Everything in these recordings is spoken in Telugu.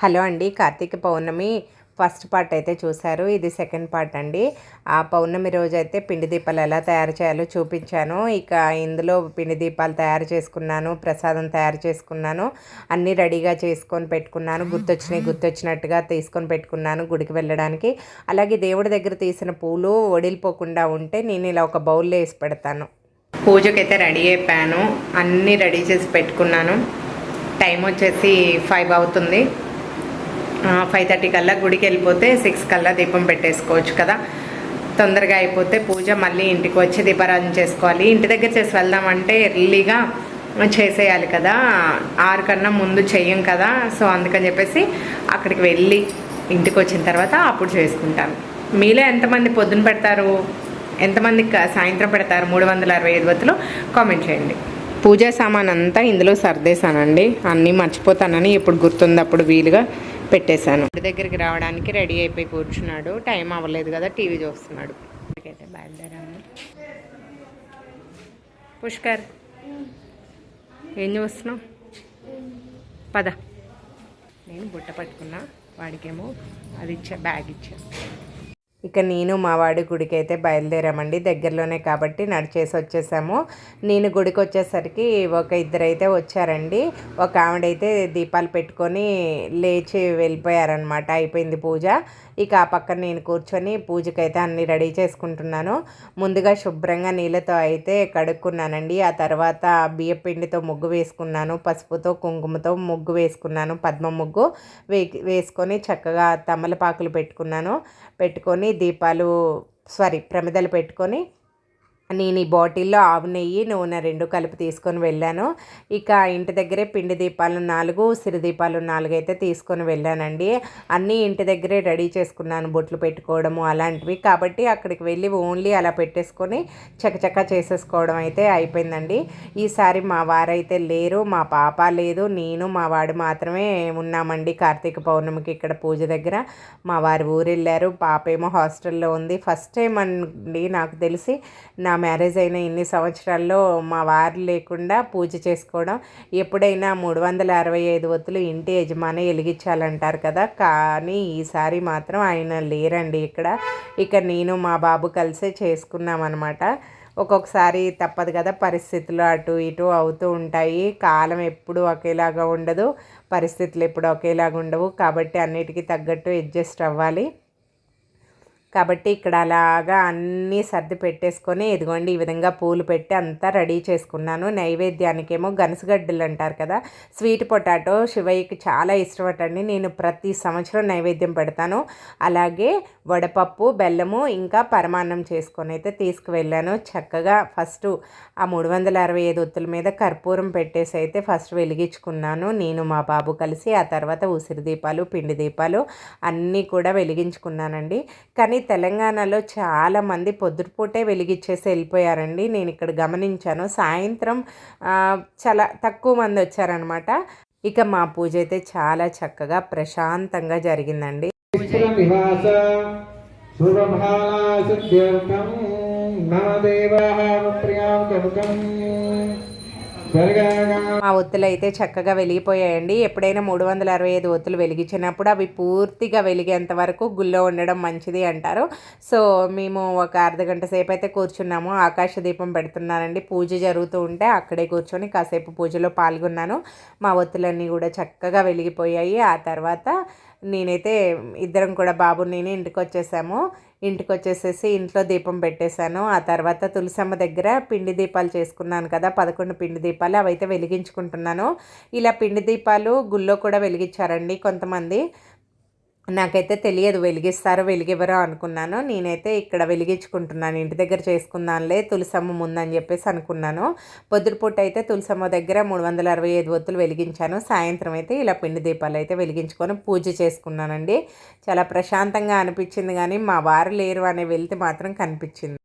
హలో అండి కార్తీక పౌర్ణమి ఫస్ట్ పార్ట్ అయితే చూశారు. ఇది సెకండ్ పార్ట్ అండి. ఆ పౌర్ణమి రోజు అయితే పిండి దీపాలు ఎలా తయారు చేయాలో చూపించాను. ఇక ఇందులో పిండి దీపాలు తయారు చేసుకున్నాను ప్రసాదం తయారు చేసుకున్నాను అన్నీ రెడీగా చేసుకొని పెట్టుకున్నాను. గుర్తొచ్చినాయి గుర్తొచ్చినట్టుగా తీసుకొని పెట్టుకున్నాను గుడికి వెళ్ళడానికి. అలాగే దేవుడి దగ్గర తీసిన పూలు వడిలిపోకుండా ఉంటే నేను ఇలా ఒక బౌల్లో వేసి పెడతాను. పూజకైతే రెడీ అయిపోయాను. అన్నీ రెడీ చేసి పెట్టుకున్నాను. టైం వచ్చేసి ఫైవ్ అవుతుంది. ఫైవ్ థర్టీ కల్లా గుడికి వెళ్ళిపోతే సిక్స్ కల్లా దీపం పెట్టేసుకోవచ్చు కదా. తొందరగా అయిపోతే పూజ మళ్ళీ ఇంటికి వచ్చి దీపారాధన చేసుకోవాలి. ఇంటి దగ్గర చేసి వెళ్దామంటే ఎర్లీగా చేసేయాలి కదా. ఆరు కన్నా ముందు చెయ్యం కదా. సో అందుకని చెప్పేసి అక్కడికి వెళ్ళి ఇంటికి వచ్చిన తర్వాత అప్పుడు చేసుకుంటాను. మీలో ఎంతమంది పొద్దున పెడతారు? ఎంతమంది క- సాయంత్రం పెడతారు? మూడు వందల అరవై ఐదు కామెంట్ చేయండి. పూజా సామాన్ అంతా ఇందులో సర్దేశానండి. అన్నీ మర్చిపోతానని ఎప్పుడు గుర్తుంది అప్పుడు వీలుగా పెట్టేశాను. ఇంటి దగ్గరికి రావడానికి రెడీ అయిపోయి కూర్చున్నాడు. టైం అవ్వలేదు కదా టీవీ చూస్తున్నాడు. అయితే బయలుదేరాము. పుష్కర్ ఏం చూస్తున్నావు? పద. నేను బుట్ట పట్టుకున్నా వాడికేమో అది ఇచ్చా బ్యాగ్ ఇచ్చా. ఇక నేను మా వాడి గుడికి అయితే బయలుదేరామండి. దగ్గరలోనే కాబట్టి నడిచేసి వచ్చేసాము. నేను గుడికి వచ్చేసరికి ఒక ఇద్దరు అయితే వచ్చారండి. ఒక ఆవిడైతే దీపాలు పెట్టుకొని లేచి వెళ్ళిపోయారనమాట అయిపోయింది పూజ. ఇక ఆ పక్కన నేను కూర్చొని పూజకైతే అన్ని రెడీ చేసుకుంటున్నాను. ముందుగా శుభ్రంగా నీళ్ళతో అయితే కడుక్కున్నానండి. ఆ తర్వాత బియ్య పిండితో ముగ్గు వేసుకున్నాను పసుపుతో కుంకుమతో ముగ్గు వేసుకున్నాను పద్మ ముగ్గు వే వేసుకొని చక్కగా తమలపాకులు పెట్టుకున్నాను. పెట్టుకొని దీపాలు సారీ ప్రమిదలు పెట్టుకొని నేను ఈ బాటిల్లో ఆవు నెయ్యి నూనె రెండు కలిపి తీసుకొని వెళ్ళాను. ఇక ఇంటి దగ్గరే పిండి దీపాలు నాలుగు ఉసిరి దీపాలు నాలుగు అయితే తీసుకొని వెళ్ళానండి. అన్నీ ఇంటి దగ్గరే రెడీ చేసుకున్నాను బొట్లు పెట్టుకోవడము అలాంటివి. కాబట్టి అక్కడికి వెళ్ళి ఓన్లీ అలా పెట్టేసుకొని చకచకా చేసేసుకోవడం అయితే అయిపోయిందండి. ఈసారి మా వారైతే లేరు మా పాప లేదు నేను మా వాడు మాత్రమే ఉన్నామండి కార్తీక పౌర్ణమికి ఇక్కడ పూజ దగ్గర. మా వారు ఊరు వెళ్ళారు పాప ఏమో హాస్టల్లో ఉంది. ఫస్ట్ టైం అండి నాకు తెలిసి నా మ్యారేజ్ అయిన ఇన్ని సంవత్సరాల్లో మా వారు లేకుండా పూజ చేసుకోవడం ఎప్పుడైనా మూడు వందల అరవై ఐదు ఒత్తులు ఇంటి యజమాని వెలిగించాలంటారు కదా. కానీ ఈసారి మాత్రం ఆయన లేరండి ఇక్కడ. ఇక నేను మా బాబు కలిసే చేసుకున్నాం అనమాట ఒక్కొక్కసారి తప్పదు కదా పరిస్థితులు అటు ఇటు అవుతూ ఉంటాయి. కాలం ఎప్పుడు ఒకేలాగా ఉండదు పరిస్థితులు ఎప్పుడు ఒకేలాగా ఉండవు కాబట్టి అన్నిటికీ తగ్గట్టు అడ్జస్ట్ అవ్వాలి. కాబట్టి ఇక్కడ అలాగా అన్నీ సర్ది పెట్టేసుకొని ఇదిగోండి ఈ విధంగా పూలు పెట్టి అంతా రెడీ చేసుకున్నాను. నైవేద్యానికేమో గనసగడ్డలు అంటారు కదా స్వీట్ పొటాటో శివయ్యకి చాలా ఇష్టపటండి నేను ప్రతి సంవత్సరం నైవేద్యం పెడతాను. అలాగే వడపప్పు బెల్లము ఇంకా పరమాన్నం చేసుకొని అయితే తీసుకువెళ్ళాను. చక్కగా ఫస్ట్ ఆ మూడు వందల అరవై ఐదు ఒత్తుల మీద కర్పూరం పెట్టేసి అయితే ఫస్ట్ వెలిగించుకున్నాను. నేను మా బాబు కలిసి ఆ తర్వాత ఉసిరి దీపాలు పిండి దీపాలు అన్నీ కూడా వెలిగించుకున్నానండి. కానీ తెలంగాణలో చాలామంది పొద్దుటిపూటే వెలిగించేసి వెళ్ళిపోయారండి. నేను ఇక్కడ గమనించాను. సాయంత్రం చాలా తక్కువ మంది వచ్చారనమాట ఇక మా పూజ అయితే చాలా చక్కగా ప్రశాంతంగా జరిగిందండి. నివాస మా ఒత్తులు అయితే చక్కగా వెలిగిపోయాయండి. ఎప్పుడైనా మూడు వందల అరవై ఐదు ఒత్తులు వెలిగించినప్పుడు అవి పూర్తిగా వెలిగేంత వరకు గుళ్ళో ఉండడం మంచిది అంటారు. సో మేము ఒక అర్ధ గంట సేపు అయితే కూర్చున్నాము. ఆకాశ దీపం పెడుతున్నానండి పూజ జరుగుతూ ఉంటే అక్కడే కూర్చొని కాసేపు పూజలో పాల్గొన్నాను. మా ఒత్తులన్నీ కూడా చక్కగా వెలిగిపోయాయి. ఆ తర్వాత నేనైతే ఇద్దరం కూడా బాబు నేను ఇంటికి వచ్చేసాము ఇంటికి వచ్చేసేసి ఇంట్లో దీపం పెట్టేశాను. ఆ తర్వాత తులసమ్మ దగ్గర పిండి దీపాలు చేసుకున్నాను కదా పదకొండు పిండి దీపాలు అవైతే వెలిగించుకుంటున్నాను. ఇలా పిండి దీపాలు గుళ్ళో కూడా వెలిగించారండి కొంతమంది. నాకైతే తెలియదు వెలిగిస్తారో వెలిగివ్వరో అనుకున్నాను. నేనైతే ఇక్కడ వెలిగించుకుంటున్నాను. ఇంటి దగ్గర చేసుకుందానులే తులసమ్మ ముందని చెప్పేసి అనుకున్నాను. పొద్దుటిపూట అయితే తులసమ్మ దగ్గర మూడు వందల అరవై ఐదు ఒత్తులు వెలిగించాను. సాయంత్రం అయితే ఇలా పిండి దీపాలు అయితే వెలిగించుకొని పూజ చేసుకున్నానండి. చాలా ప్రశాంతంగా అనిపించింది కానీ మా వారు లేరు అనే వెళ్తే మాత్రం కనిపించింది.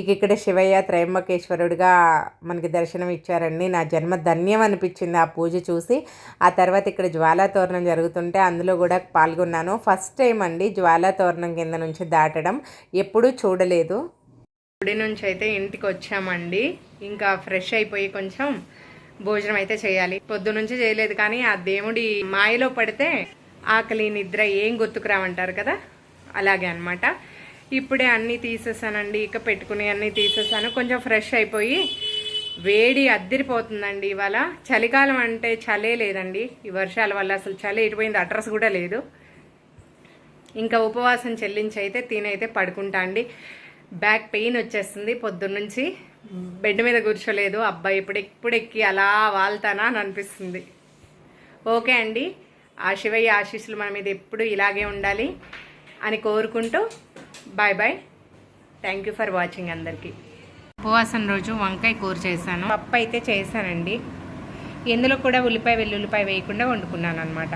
ఇక ఇక్కడ శివయ్య త్రయంబకేశ్వరుడిగా మనకి దర్శనం ఇచ్చారండి. నా జన్మ ధన్యం అనిపించింది ఆ పూజ చూసి. ఆ తర్వాత ఇక్కడ జ్వాలాతోరణం జరుగుతుంటే అందులో కూడా పాల్గొన్నాను. ఫస్ట్ టైం అండి జ్వాలాతోరణం కింద నుంచి దాటడం. ఎప్పుడూ చూడలేదు. గుడి నుంచి అయితే ఇంటికి వచ్చామండి. ఇంకా ఫ్రెష్ అయిపోయి కొంచెం భోజనం అయితే చేయాలి. పొద్దు నుంచి చేయలేదు కానీ ఆ దేవుడి మాయలో పడితే ఆకలి నిద్ర ఏం గుర్తుకురామంటారు కదా? అలాగే అనమాట ఇప్పుడే అన్నీ తీసేసానండి ఇక పెట్టుకుని అన్నీ తీసేసాను. కొంచెం ఫ్రెష్ అయిపోయి వేడి అద్దరిపోతుందండి ఇవాళ. చలికాలం అంటే చలే లేదండి. ఈ వర్షాల వల్ల అసలు చలి ఎటుపోయింది అడ్రస్ కూడా లేదు. ఇంకా ఉపవాసం చెల్లించి అయితే తినైతే పడుకుంటా అండి. బ్యాక్ పెయిన్ వచ్చేస్తుంది పొద్దున్నుంచి. బెడ్ మీద కూర్చోలేదు అబ్బాయి ఇప్పుడు ఇప్పుడు ఎక్కి అలా వాళ్తానా అని అనిపిస్తుంది. ఓకే అండి. ఆ శివయ్య ఆశీస్సులు మన మీద ఎప్పుడు ఇలాగే ఉండాలి అని కోరుకుంటూ bye bye thank you for watching అందరికీ. ఉపవాసం రోజు వంకాయ కూర చేశాను. పప్పు అయితే చేశానండి. ఇందులో కూడా ఉల్లిపాయ వెల్లుల్లిపాయ వేయకుండా వండుకున్నాను అనమాట